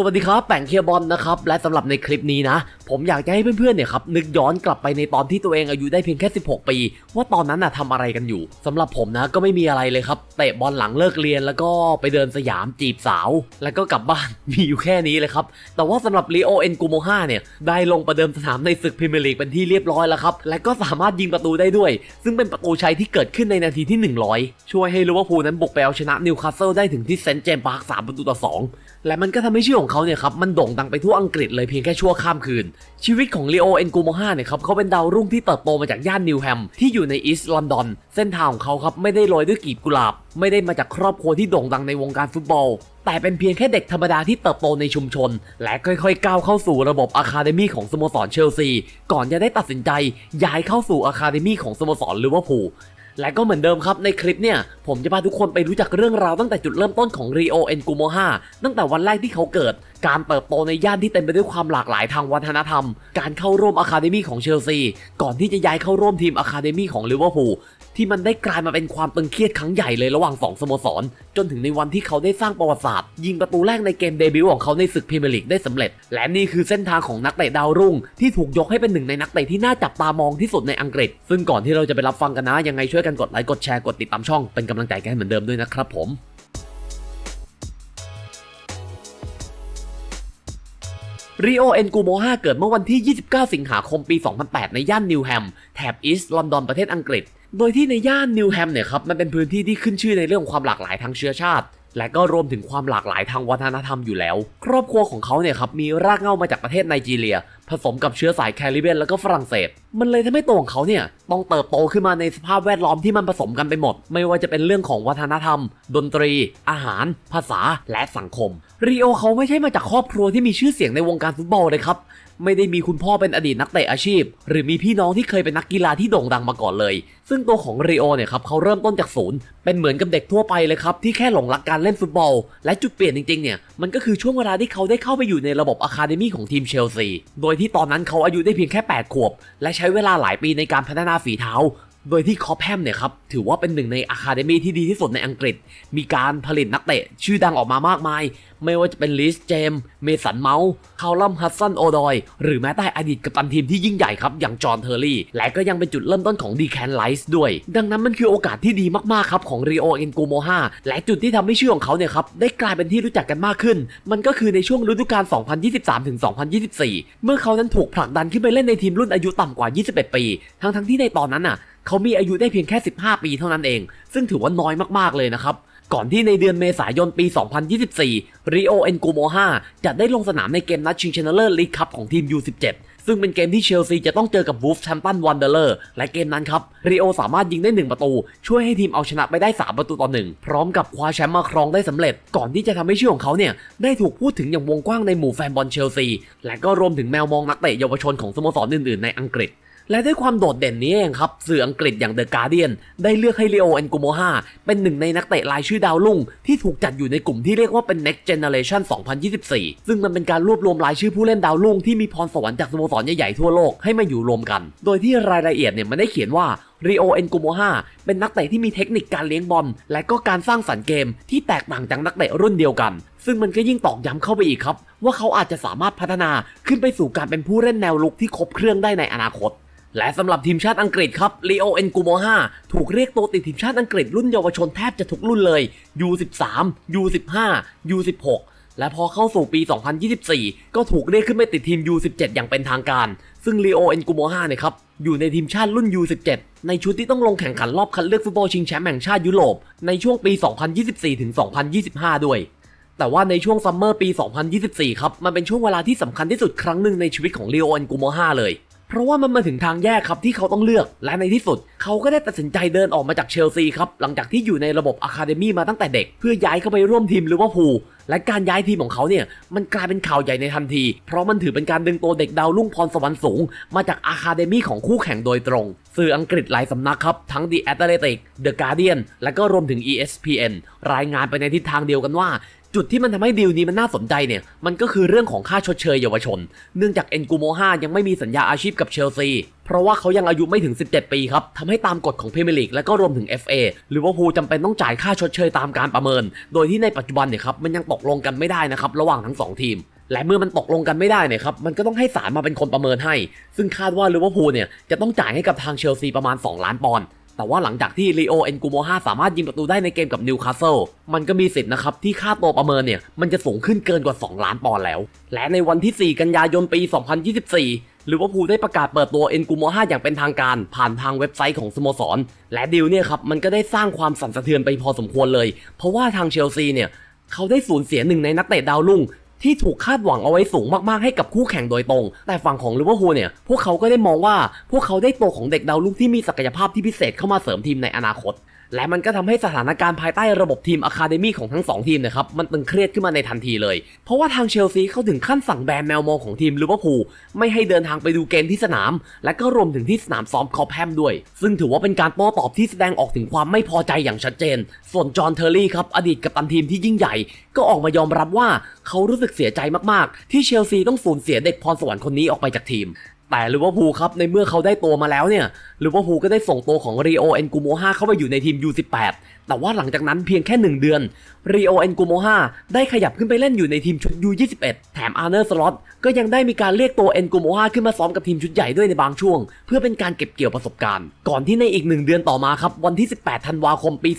สวัสดีครับแป่งเคียบอลนะครับ และสำหรับในคลิปนี้นะ ผมอยากจะให้เพื่อนๆเนี่ยครับนึกย้อนกลับไปในตอนที่ตัวเองอายุได้เพียงแค่ 16 ปี ว่าตอนนั้นน่ะทำอะไรกันอยู่สำหรับผมนะก็ไม่มีอะไรเลยครับเตะบอลหลังเลิกเรียนแล้วก็ไปเดินสยามจีบสาว แล้วก็กลับบ้านมีอยู่แค่นี้เลยครับ แต่ว่าสำหรับลีโอเอ็นกูโมฮาเนี่ยได้ลงประเดิมสนามในศึกพรีเมียร์ลีกเป็นที่เรียบร้อยแล้วครับและก็สามารถยิงประตูได้ด้วย ซึ่งเป็นประตูชัยที่เกิดขึ้นในนาทีที่ 100 ช่วยให้ลิเวอร์พูลนั้นบุกไปเอาชนะนิวคาสเซิลได้ถึงที่เซนต์เจมส์พาร์ค3ประตูต่อ2 และมันก็ทำให้ชื่อของเขาเนี่ยครับมันโด่งดังไปทั่วอังกฤษเลยเพียงแค่ชั่วข้ามคืน ชีวิตของเลโอเอนกูโมฮาเนี่ยครับเขาเป็นดาวรุ่งที่เติบโตมาจากย่านนิวแฮมที่อยู่ในอีสต์ลอนดอนเส้นทางของเขาครับไม่ได้โรยด้วยกลีบกุหลาบ ไม่ได้มาจากครอบครัวที่โด่งดังในวงการฟุตบอล แต่เป็นเพียงแค่เด็กธรรมดาที่เติบโตในชุมชน และค่อยๆ ก้าวเข้าสู่ระบบอะคาเดมี่ของสโมสรเชลซีก่อนจะได้ตัดสินใจย้ายเข้าสู่อะคาเดมี่ของสโมสรลิเวอร์พูล และก็เหมือนเดิมครับในคลิปเนี่ยผมจะพาทุกคนไปรู้จักเรื่องราวตั้งแต่จุดเริ่มต้นของรีโอเอนกูโมฮาตั้งแต่วันแรกที่เขาเกิด การเติบโตในย่านที่เต็มไปด้วยความหลากหลายทางวัฒนธรรม การเข้าร่วมอะคาเดมี่ของเชลซี ก่อนที่จะย้ายเข้าร่วมทีมอะคาเดมี่ของลิเวอร์พูล ที่มันได้กลายมาเป็นความตึงเครียดครั้งใหญ่เลยระหว่างสองสโมสร จนถึงในวันที่เขาได้สร้างประวัติศาสตร์ยิงประตูแรกในเกมเดบิวต์ของเขาในศึกพรีเมียร์ลีกได้สำเร็จ และนี่คือเส้นทางของนักเตะดาวรุ่ง ที่ถูกยกให้เป็นหนึ่งในนักเตะที่น่าจับตามองที่สุดในอังกฤษ ซึ่งก่อนที่เราจะไปรับฟังกันนะยังไงช่วยกันกดไลค์กดแชร์กดติดตามช่องเป็นกำลังใจกันให้เหมือนเดิมด้วยนะครับผม ริโอเอ็นกูโมฮาเกิดเมื่อวันที่ 29 สิงหาคมปี 2008 ในย่านนิวแฮมแถบอีสต์ลอนดอนประเทศอังกฤษ โดยที่ในย่านนิวแฮมเนี่ยครับมันเป็นพื้นที่ที่ขึ้นชื่อในเรื่องความหลากหลายทางเชื้อชาติ และก็รวมถึงความหลากหลายทางวัฒนธรรมอยู่แล้ว ครอบครัวของเขาเนี่ยครับมีรากเหง้ามาจากประเทศไนจีเรีย ผสมกับเชื้อสายแคริบเบียนแล้วก็ฝรั่งเศส มันเลยทำให้ตัวของเขาเนี่ยต้องเติบโตขึ้นมาในสภาพแวดล้อมที่มันผสมกันไปหมด ไม่ว่าจะเป็นเรื่องของวัฒนธรรม ดนตรี อาหาร ภาษาและสังคม ริโอเขาไม่ใช่มาจากครอบครัวที่มีชื่อเสียงในวงการฟุตบอลเลยครับ ไม่ได้มีคุณพ่อเป็นอดีตนักเตะอาชีพ หรือมีพี่น้องที่เคยเป็นนักกีฬาที่โด่งดังมาก่อนเลย ซึ่งตัวของริโอเนี่ยครับเขาเริ่มต้นจากศูนย์เป็นเหมือนกับเด็กทั่วไปเลยครับที่แค่หลงรักการเล่นฟุตบอล และจุดเปลี่ยนจริงๆเนี่ยมันก็คือช่วงเวลาที่เขาได้เข้าไปอยู่ในระบบอะคาเดมี่ของทีมเชลซีโดยที่ตอนนั้นเขาอายุได้เพียงแค่ 8 ขวบ และใช้เวลาหลายปีในการพัฒนาฝีเท้า โดยที่คอปแฮมเนี่ยครับถือว่าเป็นหนึ่งในอะคาเดมีที่ดีที่สุดในอังกฤษ มีการผลิตนักเตะ ชื่อดังออกมามากมาย ไม่ว่าจะเป็นลิสเจม เมสันเมาส์คาลัมฮัสซันโอดอย หรือแม้แต่อดีตกัปตันทีมที่ยิ่งใหญ่ครับ อย่างจอห์นเทอร์รี่ และก็ยังเป็นจุดเริ่มต้นของดีแคนไลส์ด้วย ดังนั้นมันคือโอกาสที่ดีมากๆครับของรีโอเอ็นกูโมฮาและจุดที่ทำให้ชื่อของเขาเนี่ยครับได้กลายเป็นที่รู้จักกันมากขึ้น มันก็คือในช่วงฤดูกาล 2023-2024 เมื่อเขานั้นถูกผลักดันขึ้นไปเล่นในทีมรุ่นอายุต่ำกว่า 21 ปี ทั้งๆที่ในตอนนั้นน่ะ เขามีอายุได้เพียงแค่ 15 ปีเท่านั้นเอง ซึ่งถือว่าน้อยมากๆเลยนะครับ ก่อนที่ในเดือนเมษายนปี 2024ริโอเอ็นกูโมฮาจะได้ลงสนามในเกมนัดชิงชนะเลิศลีกคัพของทีม U17 ซึ่งเป็นเกมที่เชลซีจะต้องเจอกับวูฟแชมตันวันเดอร์และเกมนั้นครับริโอสามารถยิงได้ 1 ประตู ช่วยให้ทีมเอาชนะไปได้ 3 ประตูต่อ 1 พร้อมกับคว้าแชมป์มาครองได้สำเร็จ ก่อนที่จะทำให้ชื่อของเขาเนี่ย ได้ถูกพูดถึงอย่างวงกว้างในหมู่แฟนบอลเชลซี และก็รวมถึงแมวมองนักเตะเยาวชนของสโมสรอื่นๆในอังกฤษ และด้วยความโดดเด่นนี้เองครับสื่ออังกฤษอย่าง The Guardian ได้เลือกให้ลีโอเอนกูโมฮาเป็นหนึ่งในนักเตะรายชื่อดาวรุ่ง ที่ถูกจัดอยู่ในกลุ่มที่เรียกว่าเป็น Next Generation 2024 ซึ่งมันเป็นการรวบรวมรายชื่อผู้เล่นดาวรุ่งที่มีพรสวรรค์จากสโมสรใหญ่ๆทั่วโลกให้มาอยู่รวมกัน โดยที่รายละเอียดเนี่ยมันได้เขียนว่าริโอเอนกูโมฮาเป็นนักเตะที่มีเทคนิคการเลี้ยงบอลและก็การสร้างสรรค์เกมที่แตกต่างจากนักเตะรุ่นเดียวกัน ซึ่งมันก็ยิ่งตอกย้ำเข้าไปอีกครับ ว่าเขาอาจจะสามารถพัฒนาขึ้นไปสู่การเป็นผู้เล่นแนวลุกที่ครบเครื่องได้ในอนาคต และสำหรับทีมชาติอังกฤษครับลีโอเอ็นกูโมฮาถูกเรียกตัวติดทีมชาติอังกฤษรุ่นเยาวชนแทบจะทุกรุ่นเลย U13 U15 U16 และพอเข้าสู่ปี 2024 ก็ถูกเรียกขึ้นไปติดทีม U17 อย่างเป็นทางการ ซึ่งลีโอเอ็นกูโมฮาเนี่ยครับ อยู่ในทีมชาติรุ่น U17 ในชุดที่ต้องลงแข่งขันรอบคัดเลือกฟุตบอลชิงแชมป์แห่งชาติยุโรป ในช่วงปี 2024 ถึง 2025 ด้วย แต่ว่าในช่วงซัมเมอร์ปี 2024 ครับ มันเป็นช่วงเวลาที่สำคัญที่สุดครั้งหนึ่งในชีวิตของลีโอเอนกูโมฮาเลย เพราะว่ามันมาถึงทางแยกครับที่เขาต้องเลือก และในที่สุด เขาก็ได้ตัดสินใจเดินออกมาจากเชลซีครับ หลังจากที่อยู่ในระบบอะคาเดมี่มาตั้งแต่เด็ก เพื่อย้ายเข้าไปร่วมทีมลิเวอร์พูลและการย้ายทีมของเขาเนี่ยมันกลายเป็นข่าวใหญ่ในทันที เพราะมันถือเป็นการดึงตัวเด็กดาวรุ่งพรสวรรค์สูง มาจากอะคาเดมี่ของคู่แข่งโดยตรง สื่ออังกฤษหลายสำนักครับ ทั้ง The Athletic The Guardian และก็รวมถึง ESPN รายงานไปในทิศทางเดียวกันว่า จุดที่มันทำให้ดีลนี้มันน่าสนใจเนี่ย มันก็คือเรื่องของค่าชดเชยเยาวชน เนื่องจากเอ็นกูโมฮายังไม่มีสัญญาอาชีพกับเชลซี เพราะว่าเขายังอายุไม่ถึง 17 ปีครับ ทำให้ตามกฎของพรีเมียร์ลีกและก็รวมถึง FA หรือว่าพูลจำเป็นต้องจ่ายค่าชดเชยตามการประเมิน โดยที่ในปัจจุบันเนี่ยครับมันยังตกลงกันไม่ได้นะครับระหว่างทั้งสองทีมและเมื่อมันตกลงกันไม่ได้เนี่ยครับ มันก็ต้องให้ศาลมาเป็นคนประเมินให้ ซึ่งคาดว่าลิเวอร์พูลเนี่ยจะต้องจ่ายให้กับทางเชลซีประมาณ 2 ล้านปอนด์ แต่ว่าหลังจากที่ลีโอเอ็นกูโมฮาสามารถยิงประตูได้ในเกมกับนิวคาสเซิลมันก็มีสิทธิ์นะครับที่ค่าตัวประเมินเนี่ย มันจะสูงขึ้นเกินกว่า 2 ล้านปอนด์แล้ว และในวันที่ 4 กันยายนปี 2024ลิเวอร์พูลได้ประกาศเปิดตัวเอ็นกูโมฮาอย่างเป็นทางการ ผ่านทางเว็บไซต์ของสโมสร และดีลเนี่ยครับมันก็ได้สร้างความสั่นสะเทือนไปพอสมควรเลย เพราะว่าทางเชลซีเนี่ยเขาได้สูญเสียหนึ่งในนักเตะดาวรุ่ง ที่ถูกคาดหวังเอาไว้สูงมากๆให้กับคู่แข่งโดยตรง แต่ฝั่งของลิเวอร์พูลเนี่ย พวกเขาก็ได้มองว่าพวกเขาได้ตัวของเด็กดาวรุ่งที่มีศักยภาพที่พิเศษเข้ามาเสริมทีมในอนาคต และมันก็ทำให้สถานการณ์ภายใต้ระบบทีมอะคาเดมี่ของทั้งสองทีมนะครับมันตึงเครียดขึ้นมาในทันทีเลย เพราะว่าทางเชลซีเขาถึงขั้นสั่งแบนแมวมองของทีมลิเวอร์พูลไม่ให้เดินทางไปดูเกมที่สนาม และก็รวมถึงที่สนามซ้อมคอปแฮมด้วย ซึ่งถือว่าเป็นการโต้ตอบที่แสดงออกถึงความไม่พอใจอย่างชัดเจน ส่วนจอห์นเทอร์รี่ครับอดีตกัปตันทีมที่ยิ่งใหญ่ ก็ออกมายอมรับว่าเขารู้สึกเสียใจมากๆ ที่เชลซีต้องสูญเสียเด็กพรสวรรค์คนนี้ออกไปจากทีม แต่ลิเวอร์พูลครับในเมื่อเขาได้ตัวมาแล้วเนี่ยลิเวอร์พูลก็ได้ส่งตัวของรีโอเอ็นกูโมฮาเข้าไปอยู่ในทีม U18 แต่ว่าหลังจากนั้นเพียงแค่ 1 เดือนรีโอเอ็นกูโมฮาได้ขยับขึ้นไปเล่นอยู่ในทีมชุด U21 แถมอาร์เนอร์สล็อตก็ยังได้มีการเรียกตัวเอ็นกูโมฮาขึ้นมาซ้อมกับทีมชุดใหญ่ด้วยในบางช่วง เพื่อเป็นการเก็บเกี่ยวประสบการณ์ ก่อนที่ในอีก 1 เดือนต่อมาครับวันที่ 18 ธันวาคมปี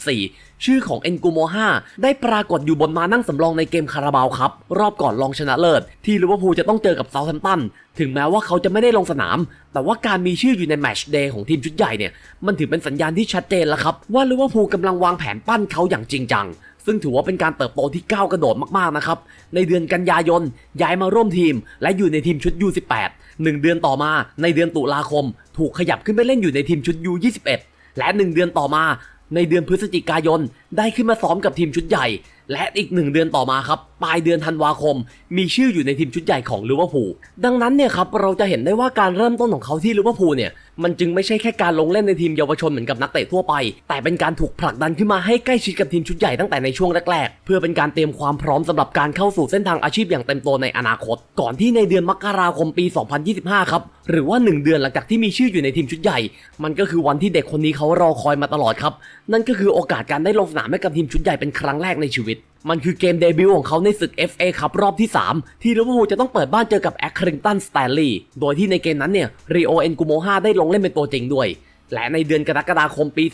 2024ชื่อของเอ็นกูโมฮาได้ปรากฏอยู่บนมานั่งสำรองในเกมคาราบาวครับ รอบก่อนรองชนะเลิศ ที่ลิเวอร์พูลจะต้องเจอกับเซาท์แฮมป์ตันถึงแม้ว่าเขาจะไม่ได้ลงสนาม แต่ว่าการมีชื่ออยู่ในแมชเดย์ของทีมชุดใหญ่เนี่ย มันถือเป็นสัญญาณที่ชัดเจนแล้วครับ ว่าลิเวอร์พูลกำลังวางแผนปั้นเขาอย่างจริงจัง ซึ่งถือว่าเป็นการเติบโตที่ก้าวกระโดดมากๆนะครับ ในเดือนกันยายนย้ายมาร่วมทีม และอยู่ในทีมชุด U18 หนึ่งเดือนต่อมาในเดือนตุลาคม ถูกขยับขึ้นไปเล่นอยู่ในทีมชุด U21 และหนึ่งเดือนต่อมา ในเดือนพฤศจิกายนได้ขึ้นมาซ้อมกับทีมชุดใหญ่ และอีกหนึ่งเดือนต่อมาครับ ปลายเดือนธันวาคม มีชื่ออยู่ในทีมชุดใหญ่ของลิเวอร์พูลดังนั้นเนี่ยครับเราจะเห็นได้ว่าการเริ่มต้นของเขาที่ลิเวอร์พูลเนี่ยมันจึงไม่ใช่แค่การลงเล่นในทีมเยาวชนเหมือนกับนักเตะทั่วไป แต่เป็นการถูกผลักดันขึ้นมาให้ใกล้ชิดกับทีมชุดใหญ่ตั้งแต่ในช่วงแรกๆเพื่อเป็นการเตรียมความพร้อมสำหรับการเข้าสู่เส้นทางอาชีพอย่างเต็มตัวในอนาคต ก่อนที่ในเดือนมกราคมปี 2025 ครับหรือว่า 1 เดือนหลังจากที่มีชื่ออยู่ในทีมชุดใหญ่ มันก็คือวันที่เด็กคนนี้เขารอคอยมาตลอดครับนั่นก็คือโอกาสการได้ลงสนามให้กับทีมชุดใหญ่เป็นครั้งแรกในชีวิตมันคือเกมเดบิวต์ของเขาในศึก FA ครับรอบที่ 3 ที่ลิเวอร์พูลจะต้องเปิดบ้านเจอกับแอคริงตันสแตนลีย์โดยที่ในเกมนั้นเนี่ยริโอเอ็นกูโมฮาได้ลงเล่นเป็นตัวจริงด้วย และในเดือนกรกฎาคมปี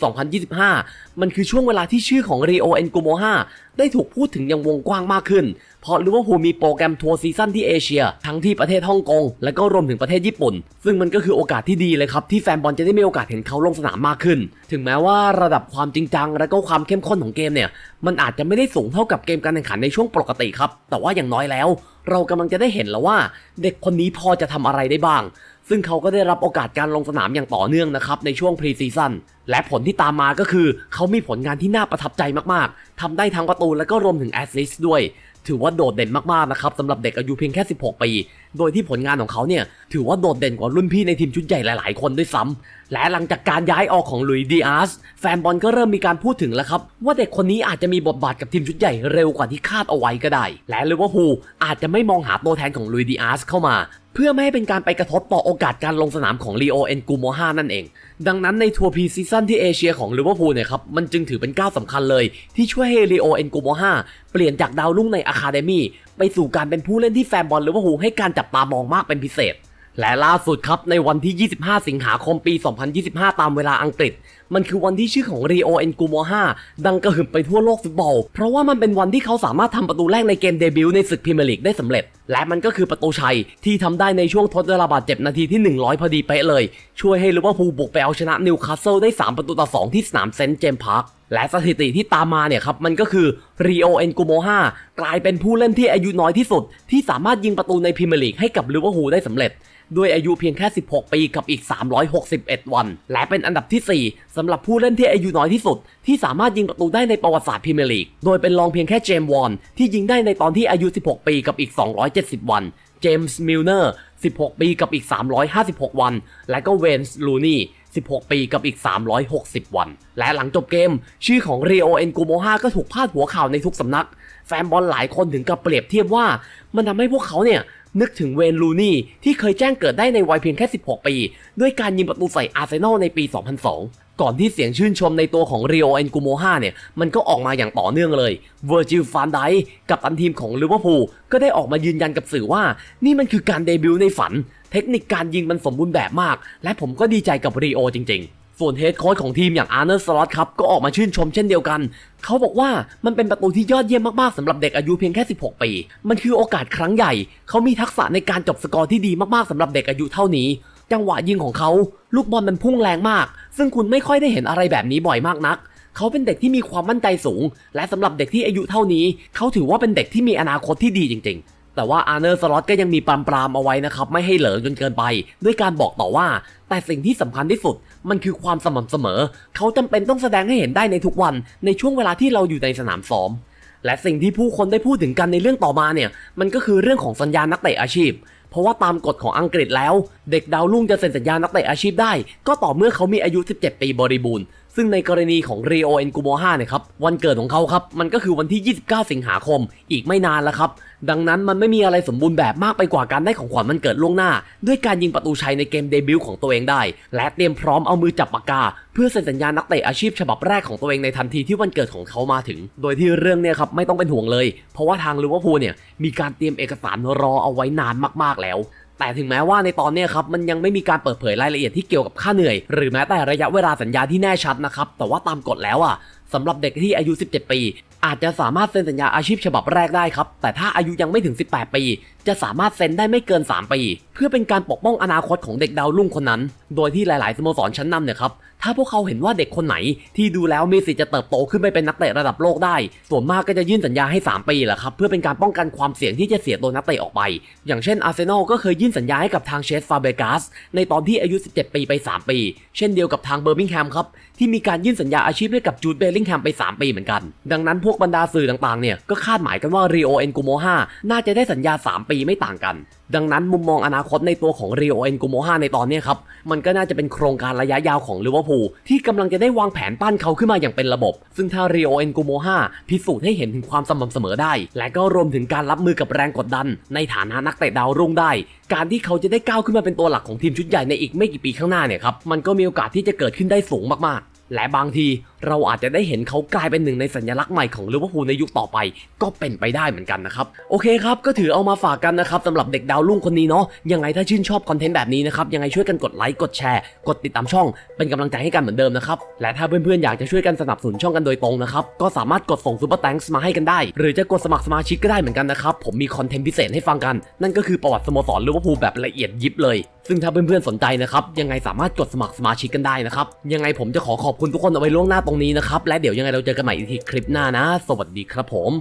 2025 มันคือช่วงเวลาที่ชื่อของรีโอเอ็นกูโมฮาได้ถูกพูดถึงอย่างวงกว้างมากขึ้น เพราะลิเวอร์พูลมีโปรแกรมทัวร์ซีซั่นที่เอเชีย ทั้งที่ประเทศฮ่องกง และก็รวมถึงประเทศญี่ปุ่น ซึ่งมันก็คือโอกาสที่ดีเลยครับ ที่แฟนบอลจะได้มีโอกาสเห็นเขาลงสนามมากขึ้น ถึงแม้ว่าระดับความจริงจัง และก็ความเข้มข้นของเกมเนี่ย มันอาจจะไม่ได้สูงเท่ากับเกมการแข่งขันในช่วงปกติครับ แต่ว่าอย่างน้อยแล้ว เรากำลังจะได้เห็นแล้วว่า เด็กคนนี้พอจะทำอะไรได้บ้าง ซึ่งเขาก็ได้รับโอกาสการลงสนามอย่างต่อเนื่องนะครับในช่วงพรีซีซั่นและผลที่ตามมาก็คือ เขามีผลงานที่น่าประทับใจมากๆทำได้ทั้งประตูและก็รวมถึงแอสซิสต์ด้วย ถือว่าโดดเด่นมากๆนะครับสำหรับเด็กอายุเพียงแค่ 16 ปี โดยที่ผลงานของเขาเนี่ยถือว่าโดดเด่นกว่ารุ่นพี่ในทีมชุดใหญ่หลาย ๆ คนด้วยซ้ำและหลังจากการย้ายออกของลุยดีอาร์สแฟนบอลก็เริ่มมีการพูดถึงแล้วครับ ว่าเด็กคนนี้อาจจะมีบทบาทกับทีมชุดใหญ่เร็วกว่าที่คาดเอาไว้ก็ได้ และลิเวอร์พูลอาจจะไม่มองหาตัวแทนของลุยดีอาร์สเข้ามา เพื่อไม่ให้เป็นการไปกระทบต่อโอกาสการลงสนามของลีโอเอ็นกูโมฮานั่นเอง ดังนั้นในทัวร์พรีซีซั่นที่เอเชียของลิเวอร์พูลเนี่ยครับมันจึงถือเป็นก้าวสำคัญเลย ที่ช่วยให้ลีโอเอ็นกูโมฮาเปลี่ยนจากดาวรุ่งในอะคาเดมี่ ไปสู่การเป็นผู้เล่นที่แฟนบอลลิเวอร์พูให้การจับตามองมากเป็นพิเศษ และล่าสุดครับในวันที่ 25 สิงหาคมปี 2025 ตามเวลาอังกฤษ มันคือวันที่ชื่อของรีโอเอ็นกูโมฮาดังกระหึ่มไปทั่วโลกฟุตบอล เพราะว่ามันเป็นวันที่เขาสามารถทำประตูแรกในเกมเดบิวต์ในศึกพรีเมียร์ลีกได้สำเร็จ และมันก็คือประตูชัยที่ทำได้ในช่วงทดเวลาบาดเจ็บนาทีที่ 100 พอดีเป๊ะเลย ช่วยให้ลิเวอร์พูลบุกไปเอาชนะนิวคาสเซิลได้ 3 ประตูต่อ 2 ที่สนามเซนต์เจมส์พาร์ค และสถิติที่ตามมาเนี่ยครับมันก็คือรีโอเอ็นกูโมฮากลายเป็นผู้เล่นที่อายุน้อยที่สุด ที่สามารถยิงประตูในพรีเมียร์ลีกให้กับลิเวอร์พูลได้สำเร็จ ด้วยอายุเพียงแค่ 16 ปีกับอีก 361 วัน และเป็นอันดับที่ 4สำหรับผู้เล่นที่อายุน้อยที่สุด ที่สามารถยิงประตูได้ในประวัติศาสตร์พรีเมียร์ลีกโดยเป็นรองเพียงแค่เจมส์วอนที่ยิงได้ในตอนที่อายุ 16 ปีกับอีก 270 วันเจมส์มิลเนอร์16 ปีกับอีก 356 วัน และก็เวนส์ลูนี่ 16 ปีกับอีก 360 วัน และหลังจบเกม ชื่อของเรโอเอ็นกูโมฮาก็ถูกพาดหัวข่าวในทุกสำนัก แฟนบอลหลายคนถึงกับเปรียบเทียบว่า มันทำให้พวกเขาเนี่ย นึกถึงเวนลูนี่ที่เคยแจ้งเกิดได้ในวัยเพียงแค่ 16 ปี ด้วยการยิงประตูใส่อาร์เซนอลในปี 2002 ก่อนที่เสียงชื่นชมในตัวของเรีโอเอนกูโมฮาเนี่ย มันก็ออกมาอย่างต่อเนื่องเลยเวอร์จิลฟานไดกับตันทีมของลิเวอร์พูลก็ได้ออกมายืนยันกับสื่อว่า นี่มันคือการเดบิวต์ในฝัน เทคนิคการยิงมันสมบูรณ์แบบมาก และผมก็ดีใจกับรีโอจริง ๆส่วนเฮดโค้ชของทีมอย่างอาร์เนอร์สล็อตครับก็ออกมาชื่นชมเช่นเดียวกัน เขาบอกว่ามันเป็นประตูที่ยอดเยี่ยมมากๆสำหรับเด็กอายุเพียงแค่ 16 ปี มันคือโอกาสครั้งใหญ่ เขามีทักษะในการจบสกอร์ที่ดีมากๆสำหรับเด็กอายุเท่านี้ จังหวะยิงของเขาลูกบอลมันพุ่งแรงมาก ซึ่งคุณไม่ค่อยได้เห็นอะไรแบบนี้บ่อยมากนัก เขาเป็นเด็กที่มีความมั่นใจสูง และสำหรับเด็กที่อายุเท่านี้ เขาถือว่าเป็นเด็กที่มีอนาคตที่ดีจริง ๆแต่ว่าอาร์เนอร์สล็อตก็ยังมีปรามปรามเอาไว้นะครับ ไม่ให้เหลิงจนเกินไป ด้วยการบอกต่อว่า แต่สิ่งที่สำคัญที่สุด มันคือความสม่ำเสมอ เขาจำเป็นต้องแสดงให้เห็นได้ในทุกวันในช่วงเวลาที่เราอยู่ในสนามซ้อม และสิ่งที่ผู้คนได้พูดถึงกันในเรื่องต่อมาเนี่ย มันก็คือเรื่องของสัญญานักเตะอาชีพ เพราะว่าตามกฎของอังกฤษแล้ว เด็กดาวรุ่งจะเซ็นสัญญานักเตะอาชีพได้ ก็ต่อเมื่อเขามีอายุ 17 ปีบริบูรณ์ ซึ่งในกรณีของเรโอเอนกูโมฮาเนี่ยครับวันเกิดของเขาครับมันก็คือวันที่ 29 สิงหาคมอีกไม่นานแล้วครับ ดังนั้นมันไม่มีอะไรสมบูรณ์แบบมากไปกว่าการได้ของขวัญมันเกิดล่วงหน้า ด้วยการยิงประตูชัยในเกมเดบิวต์ของตัวเองได้ และเตรียมพร้อมเอามือจับปากกา เพื่อเซ็นสัญญานักเตะอาชีพฉบับแรกของตัวเองในทันทีที่วันเกิดของเขามาถึง โดยที่เรื่องเนี่ยครับไม่ต้องเป็นห่วงเลย เพราะว่าทางลิเวอร์พูลเนี่ยมีการเตรียมเอกสารรอเอาไว้นานมากๆแล้ว แต่ถึงแม้ว่าในตอนนี้ครับมันยังไม่มีการเปิดเผยรายละเอียดที่เกี่ยวกับค่าเหนื่อย หรือแม้แต่ระยะเวลาสัญญาที่แน่ชัดนะครับแต่ว่าตามกฎแล้วอะสำหรับเด็กที่อายุ 17 ปี อาจจะสามารถเซ็นสัญญาอาชีพฉบับแรกได้ครับ แต่ถ้าอายุยังไม่ถึง 18 ปี จะสามารถเซ็นได้ไม่เกิน 3 ปี เพื่อเป็นการปกป้องอนาคตของเด็กดาวรุ่งคนนั้น โดยที่หลาย ๆ สโมสรชั้นนำเนี่ยครับ ถ้าพวกเขาเห็นว่าเด็กคนไหน ที่ดูแล้วมีสิทธิ์จะเติบโตขึ้นไปเป็นนักเตะระดับโลกได้ ส่วนมากก็จะยื่นสัญญาให้ 3 ปีแหละครับ เพื่อเป็นการป้องกันความเสี่ยงที่จะเสียตัวนักเตะออกไป อย่างเช่นอาร์เซนอลก็เคยยื่นสัญญาให้กับทางเชสฟาเบกัสในตอนที่อายุ 17 ปีไป 3 ปี เช่นเดียวกับทางเบอร์มิงแฮมครับที่มีการยื่นสัญญาอาชีพให้กับจูดเบลลิงแฮมไป 3 ปีเหมือนกัน ดังนั้นพวกบรรดาสื่อต่างๆเนี่ยก็คาดหมายกันว่ารีโอเอ็นกูโมฮาน่าจะได้สัญญา 3 ปีไม่ต่างกัน ดังนั้นมุมมองอนาคตในตัวของรีโอเอ็นกูโมฮาในตอนนี้ครับ มันก็น่าจะเป็นโครงการระยะยาวของลิเวอร์พูลที่กำลังจะได้วางแผนปั้นเขาขึ้นมาอย่างเป็นระบบ ซึ่งถ้ารีโอเอ็นกูโมฮาพิสูจน์ให้เห็นถึงความสม่ำเสมอได้ และก็รวมถึงการรับมือกับแรงกดดัน ในฐานะนักเตะดาวรุ่งได้ การที่เขาจะได้ก้าวขึ้นมาเป็นตัวหลักของทีมชุดใหญ่ในอีกไม่กี่ปีข้างหน้าเนี่ยครับมันก็มีโอกาสที่จะเกิดขึ้นได้สูงมากๆ และบางทีเราอาจจะได้เห็นเขากลายเป็นหนึ่งในสัญลักษณ์ใหม่ของลิเวอร์พูลในยุคต่อไป ก็เป็นไปได้เหมือนกันนะครับ โอเคครับ ก็ถือเอามาฝากกันนะครับสำหรับเด็กดาวรุ่งคนนี้เนาะยังไงถ้าชื่นชอบคอนเทนต์แบบนี้นะครับ ยังไงช่วยกันกดไลค์กดแชร์ กดติดตามช่อง เป็นกำลังใจให้กันเหมือนเดิมนะครับ และถ้าเพื่อนๆอยากจะช่วยกันสนับสนุนช่องกันโดยตรงนะครับก็สามารถกดส่งซูเปอร์แตงส์มาให้กันได้ หรือจะกดสมัครสมาชิกก็ได้เหมือนกันนะครับผมมีคอนเทนต์พิเศษให้ฟังกัน นั่นก็คือประวัติสโมสรลิเวอร์พูลแบบละเอียดยิบเลย ซึ่งถ้าเพื่อนๆสนใจนะครับยังไงสามารถกดสมัครสมาชิกกันได้นะครับยังไงผมจะขอขอบคุณทุกคนเอาไว้ล่วงหน้าตรงนี้นะครับและเดี๋ยวยังไงเราเจอกันใหม่อีกทีคลิปหน้านะ สวัสดีครับผม